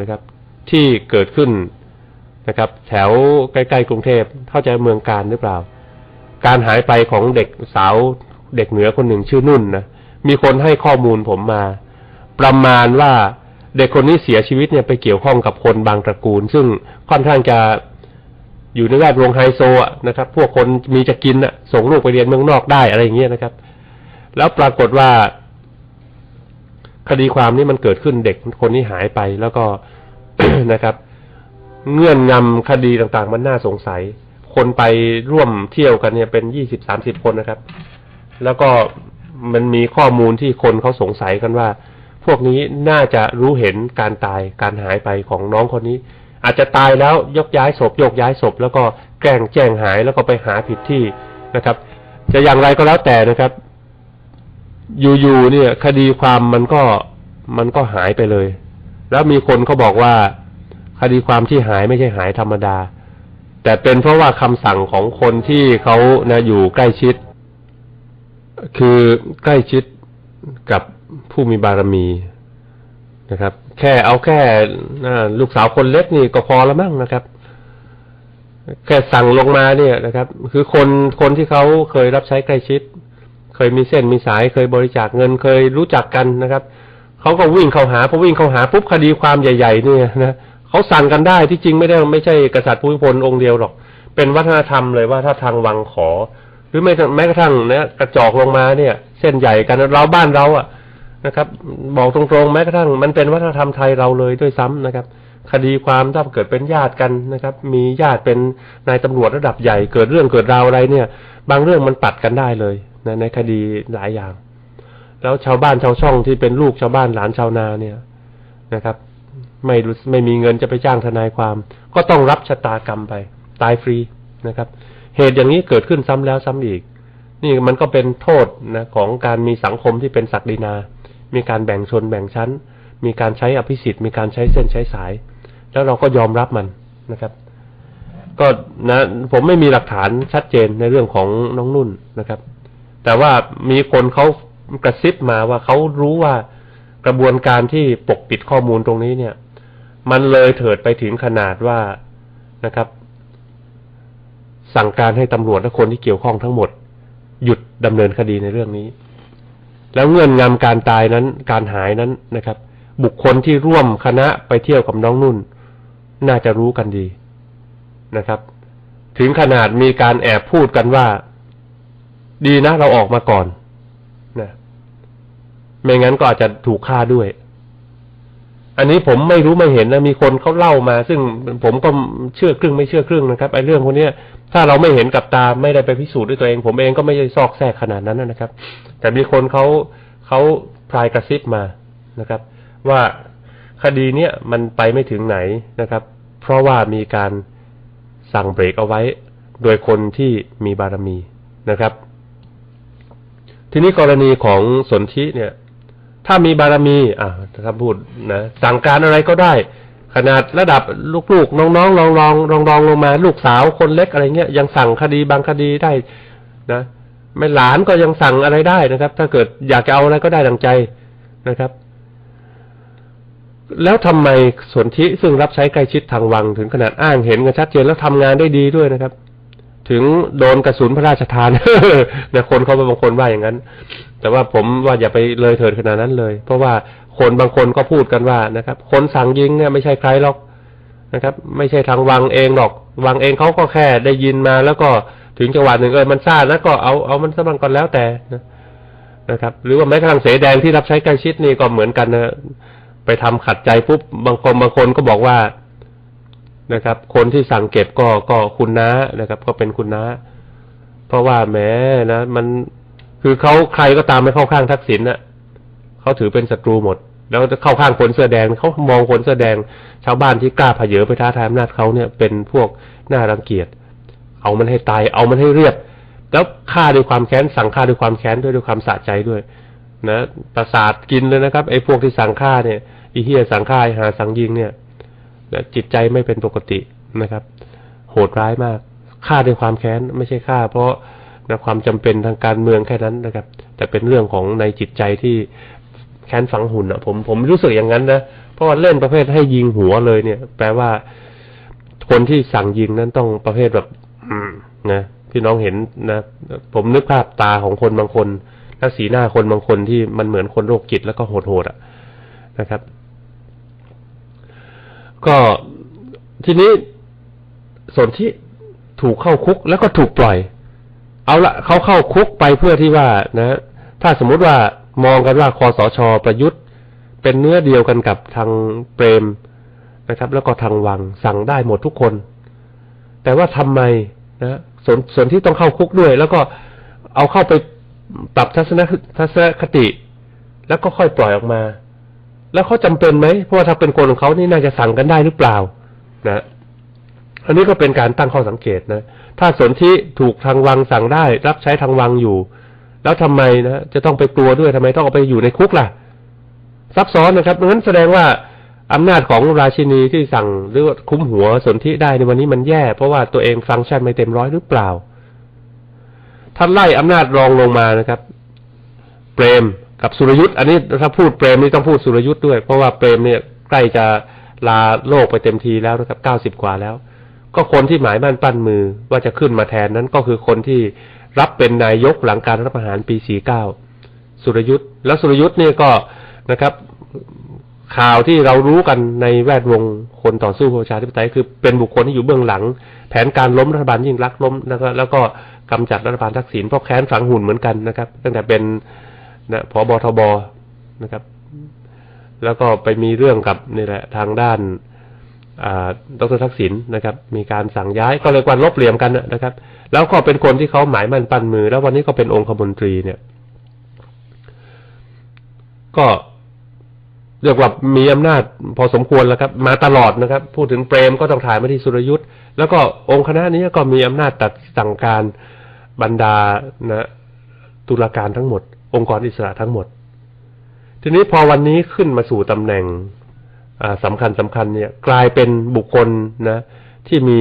นะครับ ที่เกิดขึ้นนะครับ แถวใกล้ๆกรุงเทพเข้าใจเมืองการหรือเปล่า การหายไปของเด็กสาวเด็กเหนือคนหนึ่งชื่อนุ่นนะมีคนให้ข้อมูลผมมา ประมาณว่าเด็กคนนี้เสียชีวิตเนี่ยไปเกี่ยวข้องกับคนบางตระกูล ซึ่งค่อนข้างจะอยู่ในแวดวงไฮโซะนะครับ พวกคนมีจะกินอะส่งลูกไปเรียนเมืองนอกได้อะไรอย่างเงี้ยนะครับ แล้วปรากฏว่า คดีความนี้มันเกิดขึ้นเด็กคนนี้หายไปแล้วก็นะครับ เงื่อนงำคดีต่างๆ มันน่าสงสัย คนไปร่วมเที่ยวกันเนี่ยเป็นยี่สิบสามสิบคนนะครับ แล้วก็มันมีข้อมูลที่คนเขาสงสัยกันว่า พวกนี้น่าจะรู้เห็นการตายการหายไปของน้องคนนี้ อาจจะตายแล้วยกย้ายศพยกย้ายศพ แล้วก็แกล้งแจ้งหายแล้วก็ไปหาผิดที่นะครับ จะอย่างไรก็แล้วแต่นะครับ อยู่ๆเนี่ย คดีความมันก็มันก็หายไปเลย แล้วมีคนเขาบอกว่า คดีความที่หายไม่ใช่หายธรรมดา แต่เป็นเพราะว่าคำสั่งของคนที่เขานะอยู่ใกล้ชิด คือใกล้ชิดกับผู้มีบารมีนะครับ แค่เอาแค่ลูกสาวคนเล็กนี่ก็พอแล้วมั้งนะครับ แค่สั่งลงมาเนี่ยนะครับ คือคนคนที่เขาเคยรับใช้ใกล้ชิด เคยมีเส้นมีสายเคยบริจาคเงินเคยรู้จักกันนะครับเขาก็วิ่งเข้าหาพอวิ่งเข้าหาปุ๊บคดีความใหญ่ ๆ เนี่ยนะเขาสั่งกันได้ที่จริงไม่ได้ไม่ใช่กษัตริย์ภูมิพลองค์เดียวหรอก เป็นวัฒนธรรมเลยว่าถ้าทางวังขอ หรือไม่แม้กระทั่งนี่ยกระจอกลงมาเนี่ย เส้นใหญ่กันเราบ้านเราอะนะครับ บอกตรงๆแม้กระทั่งมันเป็นวัฒนธรรมไทยเราเลยด้วยซ้ำนะครับ คดีความถ้าเกิดเป็นญาติกันนะครับ มีญาติเป็นนายตำรวจระดับใหญ่เกิดเรื่องเกิดราวอะไรเนี่ย บางเรื่องมันปัดกันได้เลยนะในคดีหลายอย่าง แล้วชาวบ้านชาวช่องที่เป็นลูกชาวบ้านหลานชาวนาเนี่ยนะครับ ไม่รู้ไม่มีเงินจะไปจ้างทนายความ ก็ต้องรับชะตากรรมไป ตายฟรีนะครับ เหตุอย่างนี้เกิดขึ้นซ้ำแล้วซ้ำอีก นี่มันก็เป็นโทษนะของการมีสังคมที่เป็นศักดินา มีการแบ่งชนแบ่งชั้น มีการใช้อภิสิทธิ์มีการใช้เส้นใช้สาย แล้วเราก็ยอมรับมันนะครับก็นะผมไม่มีหลักฐานชัดเจนในเรื่องของน้องนุ่นนะครับ แต่ว่ามีคนเขากระซิบมาว่าเขารู้ว่ากระบวนการที่ปกปิดข้อมูลตรงนี้เนี่ย มันเลยเถิดไปถึงขนาดว่านะครับ สั่งการให้ตำรวจและคนที่เกี่ยวข้องทั้งหมด หยุดดำเนินคดีในเรื่องนี้ แล้วเงื่อนงำการตายนั้น การหายนั้นนะครับ บุคคลที่ร่วมคณะไปเที่ยวกับน้องนุ่น น่าจะรู้กันดีนะครับ ถึงขนาดมีการแอบพูดกันว่า ดีนะเราออกมาก่อนนะไม่งั้นก็อาจจะถูกฆ่าด้วย อันนี้ผมไม่รู้ไม่เห็นนะมีคนเขาเล่ามา ซึ่งผมก็เชื่อครึ่งไม่เชื่อครึ่งนะครับไอ้เรื่องพวกนี้ยถ้าเราไม่เห็นกับตาไม่ได้ไปพิสูจน์ด้วยตัวเอง ผมเองก็ไม่ได้ซอกแซกขนาดนั้นนะครับ แต่มีคนเขาเขาพลายกระซิบมานะครับ ว่าคดีเนี้ยมันไปไม่ถึงไหนนะครับ เพราะว่ามีการสั่งเบรกเอาไว้ โดยคนที่มีบารมีนะครับ ทีนี้กรณีของสนธิเนี่ย ถ้ามีบารมีอ่าถ้าพูดนะสั่งการอะไรก็ได้ ขนาดระดับลูกๆน้องๆลองลองลองลองลงมา ลูกสาวคนเล็กอะไรเงี้ยยังสั่งคดีบางคดีได้นะไม่หลานก็ยังสั่งอะไรได้นะครับ ถ้าเกิดอยากจะเอาอะไรก็ได้ดังใจนะครับ แล้วทำไมสนธิซึ่งรับใช้ใกล้ชิดทางวังถึงขนาดอ้างเห็นกันชัดเจนแล้วทำงานได้ดีด้วยนะครับ ถึงโดนกระสุนพระราชทานนะคนเขาบางคนว่าอย่างนั้น แต่ว่าผมว่าอย่าไปเลยเถิดขนาดนั้นเลย เพราะว่าคนบางคนก็พูดกันว่านะครับ คนสั่งยิงเนี่ยไม่ใช่ใครหรอกนะครับ ไม่ใช่ทางวังเองหรอก วังเองเขาก็แค่ได้ยินมา แล้วก็ถึงจังหวะหนึ่งเออมันซ่าแล้วก็เอาเอามันสบังก่อนแล้วแต่นะนะครับ หรือว่าแม้กระทั่งเสแดงที่รับใช้ใกล้ชิดนี่ก็เหมือนกันนะไปทำขัดใจปุ๊บบางคนบางคนก็บอกว่า นะครับ คนที่สั่งเก็บก็ก็คุณน้านะครับ ก็เป็นคุณน้า เพราะว่าแม้นะ มันคือเขาใครก็ตามไม่เข้าข้างทักษิณน่ะเขาถือเป็นศัตรูหมด แล้วจะเข้าข้างคนเสื้อแดงเขามองคนเสื้อแดง ชาวบ้านที่กล้าเผยไปท้าทายอำนาจเขาเนี่ยเป็นพวกน่ารังเกียจ เอามันให้ตาย เอามันให้เรียบ แล้วฆ่าด้วยความแค้น สั่งฆ่าด้วยความแค้นด้วยด้วยความสะใจด้วย นะประสาทกินเลยนะครับไอ้พวกที่สั่งฆ่าเนี่ยไอีเฮียสั่งฆ่าไอ้หาสั่งยิงเนี่ย จิตใจไม่เป็นปกตินะครับ โหดร้ายมากฆ่าด้วยความแค้นไม่ใช่ฆ่า เพราะนะความจำเป็นทางการเมืองแค่นั้นนะครับ แต่เป็นเรื่องของในจิตใจที่แค้นฝังหุ่นอะ ผมผมรู้สึกอย่างนั้นนะเพราะว่าเล่นประเภทให้ยิงหัวเลยเนี่ย แปลว่าคนที่สั่งยิงนั้นต้องประเภทแบบอืนะพี่น้องเห็นนะผมนึกภาพตาของคนบางคนและสีหน้าคนบางคนที่มันเหมือนคนโรคจิตแล้วก็โหดๆอะนะครับ ก็ทีนี้ส่วนที่ถูกเข้าคุกแล้วก็ถูกปล่อย เอาละเขาเข้าคุกไปเพื่อที่ว่านะ ถ้าสมมุติว่ามองกันว่าคอสชประยุทธ์ เป็นเนื้อเดียวกันกับทางเปรมนะครับ แล้วก็ทางวังสั่งได้หมดทุกคน แต่ว่าทำไมนะส่วนส่วนที่ต้องเข้าคุกด้วย แล้วก็เอาเข้าไปปรับทัศนทัศนคติ แล้วก็ค่อยปล่อยออกมา แล้วเขาจำเป็นไหมเพราะว่าถ้าเป็นคนของเขานี่น่าจะสั่งกันได้หรือเปล่า นะอันนี้ก็เป็นการตั้งข้อสังเกตนะ ถ้าสนที่ถูกทางวังสั่งได้ รับใช้ทางวังอยู่ แล้วทำไมนะจะต้องไปกลัวด้วยทำไมต้องเอาไปอยู่ในคุกล่ะ ซับซ้อนนะครับนั้นแสดงว่าอำนาจของราชินีที่สั่งหรือคุ้มหัวสนธิได้ในวันนี้มันแย่ เพราะว่าตัวเองฟังก์ชันไม่เต็มร้อยหรือเปล่าท่านไล่อำนาจรองลงมานะครับ เปรม กับสุรยุทธ์อันนี้ถ้าพูดเปรมนี่ต้องพูดสุรยุทธ์ด้วย เพราะว่าเปรมเนี่ยใกล้จะลาโลกไปเต็มทีแล้วนะครับเก้าสิบกว่าแล้ว ก็คนที่หมายมั่นปั้นมือว่าจะขึ้นมาแทนนั้นก็คือคนที่รับเป็นนายกหลังการรัฐประหารปี49สุรยุทธ์แล้วสุรยุทธ์เนี่ยก็นะครับ ข่าวที่เรารู้กันในแวดวงคนต่อสู้ประชาธิปไตยคือเป็นบุคคลที่อยู่เบื้องหลัง แผนการล้มรัฐบาลยิ่งรักล้มแล้วก็แล้วก็กำจัดรัฐบาลทักษิณเพราะแค้นฝังหุ่นเหมือนกันนะครับ ตั้งแต่เป็น นะพบทบนะครับ แล้วก็ไปมีเรื่องกับนี่แหละทางด้านดรทักษิณนะครับ มีการสั่งย้ายก็เลยกวนลบเหลี่ยมกันนะครับ แล้วก็เป็นคนที่เขาหมายมั่นปั้นมือ แล้ววันนี้ก็เป็นองคมนตรีเนี่ย ก็เรียกว่ามีอำนาจพอสมควรแล้วครับ มาตลอดนะครับ พูดถึงเปรมก็ต้องถ่ายมาที่สุรยุทธ์แล้วก็องค์คณะนี้ก็มีอำนาจตัดสั่งการบรรดานะตุลาการทั้งหมด องค์กรอิสระทั้งหมด ทีนี้พอวันนี้ขึ้นมาสู่ตำแหน่งสำคัญสำคัญเนี่ยกลายเป็นบุคคลนะ ที่มี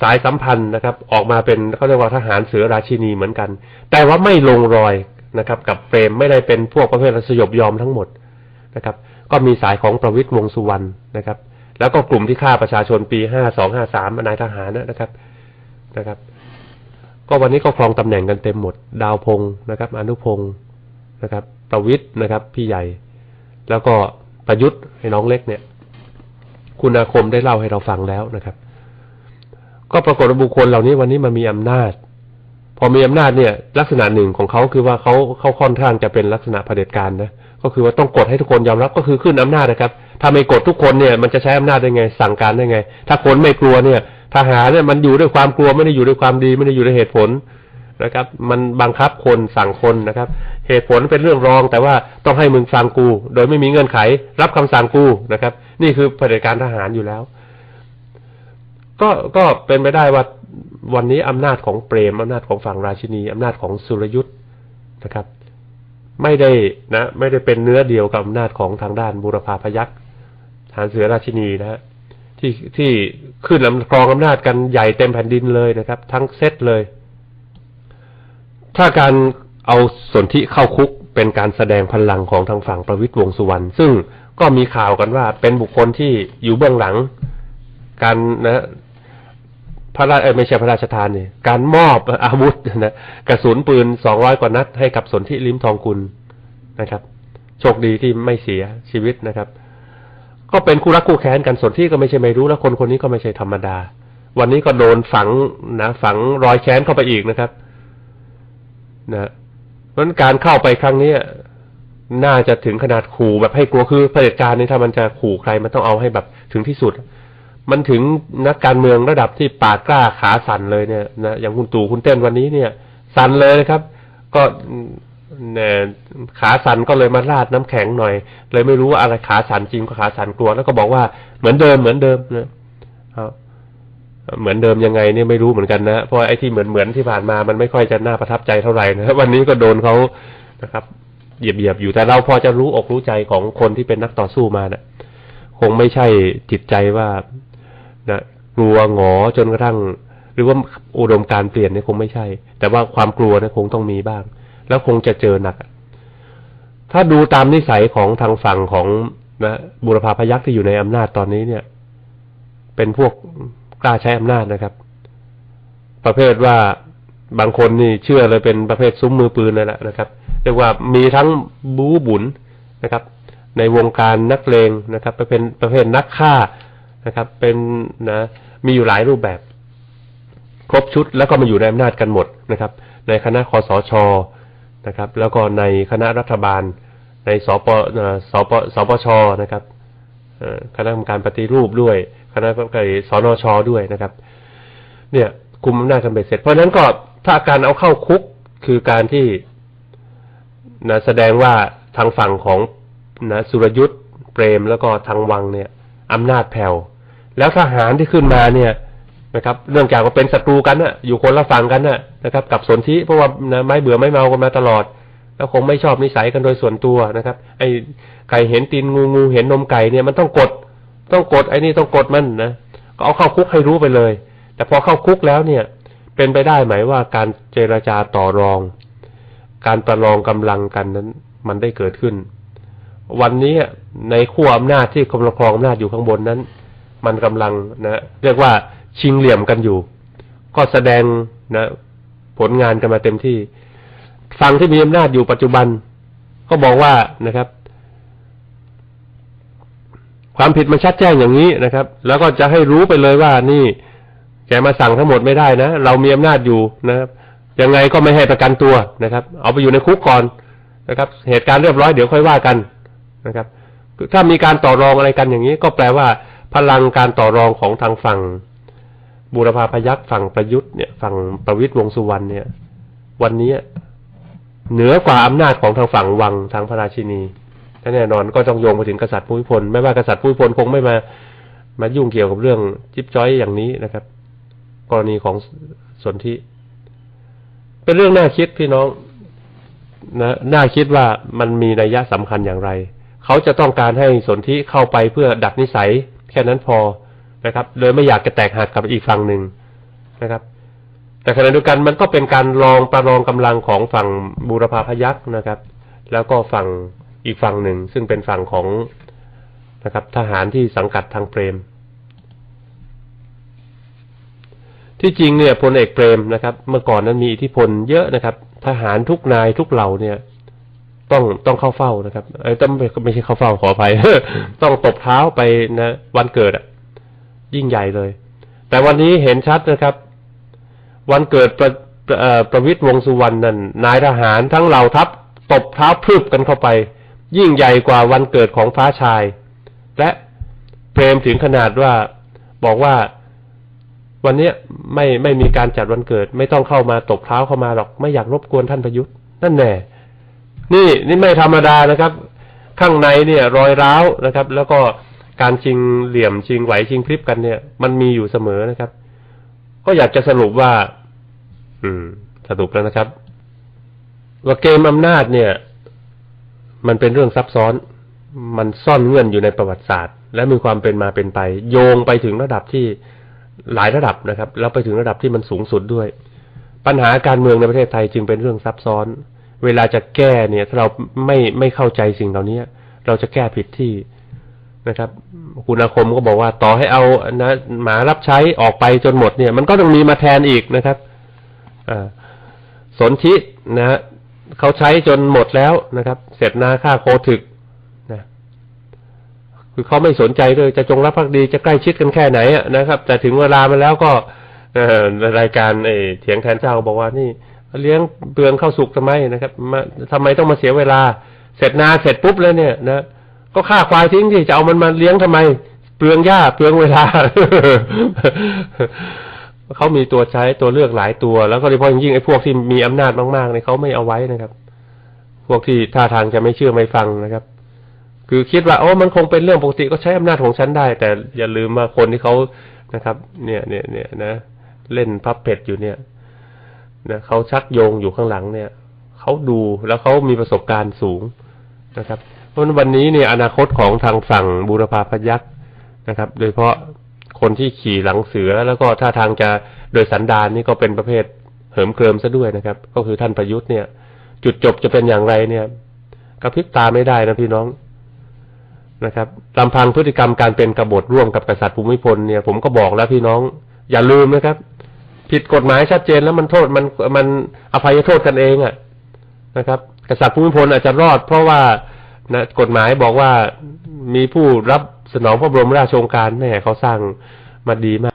สายสัมพันธ์นะครับ ออกมาเป็นเขาเรียกว่าทหารเสือราชินีเหมือนกัน แต่ว่าไม่ลงรอยนะครับ กับเปรมไม่ได้เป็นพวกประเภทสยบยอมทั้งหมดนะครับ ก็มีสายของประวิตรวงสุวรรณนะครับ แล้วก็กลุ่มที่ฆ่าประชาชนปีห้าสองห้าสามนายทหารนะครับนะครับ ก็วันนี้ก็ครองตำแหน่งกันเต็มหมด ดาวพงศ์นะครับ อนุพงศ์นะครับ ประวิตรนะครับ พี่ใหญ่ แล้วก็ประยุทธ์ให้น้องเล็กเนี่ย คุณอาคมได้เล่าให้เราฟังแล้วนะครับ ก็ปรากฏว่าบุคคลเหล่านี้วันนี้มามีอำนาจ พอมีอำนาจเนี่ย ลักษณะหนึ่งของเขาคือว่าเขาเขาค่อนข้างจะเป็นลักษณะเผด็จการนะ ก็คือว่าต้องกดให้ทุกคนยอมรับก็คือขึ้นอำนาจนะครับ ถ้าไม่กดทุกคนเนี่ย มันจะใช้อำนาจได้ไง สั่งการได้ไง ถ้าคนไม่กลัวเนี่ย ทหารเนี่ยมันอยู่ด้วยความกลัวไม่ได้อยู่ด้วยความดีไม่ได้อยู่ด้วยเหตุผลนะครับ มันบังคับคนสั่งคนนะครับ เหตุผลเป็นเรื่องรอง แต่ว่าต้องให้มึงฟังกู โดยไม่มีเงื่อนไข รับคำสั่งกูนะครับ นี่คือเผด็จการทหารอยู่แล้ว ก็ก็เป็นไปได้ว่าวันนี้อำนาจของเปรมอำนาจของฝั่งราชินีอำนาจของสุรยุทธ์นะครับ ไม่ได้นะ ไม่ได้เป็นเนื้อเดียวกับอำนาจของทางด้านบูรพาพยักษ์ฐานเสือราชินีนะฮะ ที่ที่ขึ้นลำครองอำนาจกันใหญ่เต็มแผ่นดินเลยนะครับ ทั้งเซตเลย ถ้าการเอาสนธิเข้าคุกเป็นการแสดงพลังของทางฝั่งประวิตรวงสุวรรณซึ่งก็มีข่าวกันว่าเป็นบุคคลที่อยู่เบื้องหลัง การนะพระราชไม่ใช่พระราชทานเนี่ยการมอบอาวุธนะกระสุนปืนสองร้อยกว่านัดให้กับสนธิลิมทองกุลนะครับ โชคดีที่ไม่เสียชีวิตนะครับ ก็เป็นคู่รักคู่แค้นกันส่วนที่ก็ไม่ใช่ไม่รู้แล้วคนคนนี้ก็ไม่ใช่ธรรมดา วันนี้ก็โดนฝังนะฝังรอยแค้นเข้าไปอีกนะครับนะเพราะการเข้าไปครั้งนี้น่าจะถึงขนาดขู่แบบให้กลัวคือเผด็จการนี่ถ้ามันจะขู่ใครมันต้องเอาให้แบบถึงที่สุด มันถึงนักการเมืองระดับที่ปากกล้าขาสั่นเลยเนี่ยนะอย่างคุณตู่คุณเต้นวันนี้เนี่ย สั่นเลยนะครับ ก็ ขาสันก็เลยมาราดน้ำแข็งหน่อย เลยไม่รู้ว่าอะไรขาสันจริงก็ขาสันกลัวแล้วก็บอกว่าเหมือนเดิมเหมือนเดิมนะครับเหมือนเดิมยังไงเนี่ยไม่รู้เหมือนกันนะเพราะไอ้ที่เหมือนเหมือนที่ผ่านมามันไม่ค่อยจะน่าประทับใจเท่าไหร่นะวันนี้ก็โดนเขานะครับเหยียบเหยียบอยู่แต่เราพอจะรู้อกรู้ใจของคนที่เป็นนักต่อสู้มาเนะ่ะ คงไม่ใช่จิตใจว่านะกลัวหงอจนกระทั่ง หรือว่าอุดมการเปลี่ยนเนี่ยคงไม่ใช่ แต่ว่าความกลัวเนี่ยคงต้องมีบ้าง แล้วคงจะเจอหนัก ถ้าดูตามนิสัยของทางฝั่งของนะบุรพาพยัคฆ์ที่อยู่ในอำนาจตอนนี้เนี่ย เป็นพวกกล้าใช้อำนาจนะครับ ประเภทว่าบางคนนี่เชื่อเลยเป็นประเภทซุ้มมือปืนนั่นแหละนะครับเรียกว่ามีทั้งบู๊บุญนะครับ ในวงการนักเลงนะครับไปเป็นประเภทนักฆ่านะครับ เป็นนะมีอยู่หลายรูปแบบ ครบชุดแล้วก็มาอยู่ในอำนาจกันหมดนะครับ ในคณะคอสช นะครับ แล้วก็ในคณะรัฐบาล ในสปสปสปชนะครับคณะกรรมการปฏิรูปด้วย คณะกรรมการสนชด้วยนะครับ เนี่ยคุมอำนาจกันไปเสร็จ เพราะฉะนั้นก็ถ้าการเอาเข้าคุกคือการที่นะแสดงว่าทางฝั่งของนะสุรยุทธ์เปรมแล้วก็ทางวังเนี่ยอำนาจแผ่วแล้วทหารที่ขึ้นมาเนี่ย นะครับ เนื่องจากว่าเป็นศัตรูกันน่ะ อยู่คนละฝั่งกันน่ะนะครับ กับสนธิเพราะว่านะไม่เบื่อไม่เมากันมาตลอด แล้วคงไม่ชอบนิสัยกันโดยส่วนตัวนะครับ ไอ้ไก่เห็นตีนงูงูเห็นนมไก่เนี่ยมันต้องกด ต้องกดไอ้นี่ต้องกดมันนะก็เอาเข้าคุกให้รู้ไปเลย แต่พอเข้าคุกแล้วเนี่ย เป็นไปได้ไหมว่าการเจรจาต่อรอง การประลองกำลังกันนั้น มันได้เกิดขึ้น วันนี้ในขั้วอำนาจที่กำลังครองอำนาจอยู่ข้างบนนั้น มันกำลังนะเรียกว่า ชิงเหลี่ยมกันอยู่ ก็แสดงนะผลงานกันมาเต็มที่ ฝั่งที่มีอำนาจอยู่ปัจจุบัน ก็บอกว่านะครับ ความผิดมันชัดแจ้งอย่างนี้นะครับ แล้วก็จะให้รู้ไปเลยว่านี่ แกมาสั่งทั้งหมดไม่ได้นะ เรามีอำนาจอยู่นะครับยังไงก็ไม่ให้ประกันตัวนะครับ เอาไปอยู่ในคุกก่อนนะครับ เหตุการณ์เรียบร้อยเดี๋ยวค่อยว่ากันนะครับ ถ้ามีการต่อรองอะไรกันอย่างนี้ ก็แปลว่า พลังการต่อรองของทางฝั่ง บูรพาพยัคฆ์ฝั่งประยุทธ์เนี่ยฝั่งประวิตรวงสุวรรณเนี่ย วันนี้เหนือกว่าอำนาจของทางฝั่งวังทางพระราชินีแน่นอนก็ต้องโยงไปถึงกษัตริย์ภูมิพลไม่ว่ากษัตริย์ภูมิพลคงไม่มามายุ่งเกี่ยวกับเรื่องจิ๊บจ้อยอย่างนี้นะครับ กรณีของสนธิเป็นเรื่องน่าคิดพี่น้องนะน่าคิดว่ามันมีนัยยะสำคัญอย่างไร เขาจะต้องการให้สนธิเข้าไปเพื่อดัดนิสัย แค่นั้นพอ นะครับ เลยไม่อยากจะแตกหักกับอีกฝั่งหนึ่งนะครับ แต่ขณะเดียวกันมันก็เป็นการลองประลองกำลังของฝั่งบูรพาพยัคฆ์นะครับ แล้วก็ฝั่งอีกฝั่งหนึ่ง ซึ่งเป็นฝั่งของนะครับ ทหารที่สังกัดทางเปรม ที่จริงเนี่ยพลเอกเปรมนะครับ เมื่อก่อนนั้นมีอิทธิพลเยอะนะครับ ทหารทุกนายทุกเหล่าเนี่ยต้องต้องเข้าเฝ้านะครับ เอ้ต้องไม่ไม่ใช่เข้าเฝ้าขออภัย ต้องตบเท้าไปนะ วันเกิดอะ ยิ่งใหญ่เลย แต่วันนี้เห็นชัดนะครับ วันเกิดประประวิตรวงสุวรรณนั่นนายทหารทั้งเหล่าทัพตบเท้าพรึบกันเข้าไป ยิ่งใหญ่กว่าวันเกิดของฟ้าชาย และเพรมถึงขนาดว่าบอกว่าวันนี้ไม่ไม่มีการจัดวันเกิด ไม่ต้องเข้ามาตบเท้าเข้ามาหรอกไม่อยากรบกวนท่านประยุทธ์นั่นแน่นี่นี่ไม่ธรรมดานะครับ ข้างในเนี่ย รอยร้าวนะครับ แล้วก็ การชิงเหลี่ยมชิงไหวชิงพริบกันเนี่ย มันมีอยู่เสมอนะครับ ก็อยากจะสรุปว่า อืม สรุปแล้วนะครับ ว่าเกมอำนาจเนี่ย มันเป็นเรื่องซับซ้อน มันซ่อนเงื่อนอยู่ในประวัติศาสตร์ และมีความเป็นมาเป็นไป โยงไปถึงระดับที่หลายระดับนะครับ แล้วไปถึงระดับที่มันสูงสุดด้วย ปัญหาการเมืองในประเทศไทยจึงเป็นเรื่องซับซ้อน เวลาจะแก้เนี่ย ถ้าเราไม่ไม่เข้าใจสิ่งเหล่านี้เราจะแก้ผิดที่ นะครับ คุณอาคมก็บอกว่าต่อให้เอานะหมารับใช้ออกไปจนหมดเนี่ย มันก็ต้องมีมาแทนอีกนะครับอ่าสนธินะเขาใช้จนหมดแล้วนะครับ เสร็จนาค่าโคถึกนะคือเขาไม่สนใจเลยจะจงรักภักดีจะใกล้ชิดกันแค่ไหนนะครับ แต่ถึงเวลามาแล้วก็รายการเอเถียงแทนเจ้าบอกว่านี่เลี้ยงเปลืองข้าวสุกทำไมนะครับมาทำไมต้องมาเสียเวลา เสร็จนาเสร็จปุ๊บแล้วเนี่ยนะ ก็ฆ่าควายทิ้งที่จะเอามันมาเลี้ยงทำไม เปลืองหญ้าเปลืองเวลาเขามีตัวใช้ตัวเลือกหลายตัว แล้วก็โดยเฉพาะยิ่งไอ้พวกที่มีอำนาจมากๆเนี่ยเขาไม่เอาไว้นะครับ พวกที่ท่าทางจะไม่เชื่อไม่ฟังนะครับ คือคิดว่าโอ้มันคงเป็นเรื่องปกติก็ใช้อำนาจของฉันได้ แต่อย่าลืมว่าคนที่เขานะครับ เนี่ยเนี่ยเนี่ยนะเล่นพับเป็ดอยู่เนี่ยนะเขาชักโยงอยู่ข้างหลังเนี่ยเขาดูแล้วเขามีประสบการณ์สูงนะครับ พราะวันนี้เนี่ยอนาคตของทางฝั่งบูรพาพยัคฆ์นะครับ โดยเฉพาะคนที่ขี่หลังเสือแล้วก็ท่าทางจะโดยสันดานนี่ก็เป็นประเภทเหิมเคริมซะด้วยนะครับ ก็คือท่านประยุทธ์เนี่ย จุดจบจะเป็นอย่างไรเนี่ยกระพริบตาไม่ได้นะพี่น้องนะครับลำพังพฤติกรรมการเป็นกบฏร่วมกับกษัตริย์ภูมิพลเนี่ย ผมก็บอกแล้วพี่น้อง อย่าลืมนะครับ ผิดกฎหมายชัดเจนแล้วมันโทษมันมันอภัยโทษกันเองอะนะครับ กษัตริย์ภูมิพลอาจจะรอดเพราะว่า นะกฎหมายบอกว่ามีผู้รับสนองพระบรมราชโองการแม่เขาสร้างมาดีมาก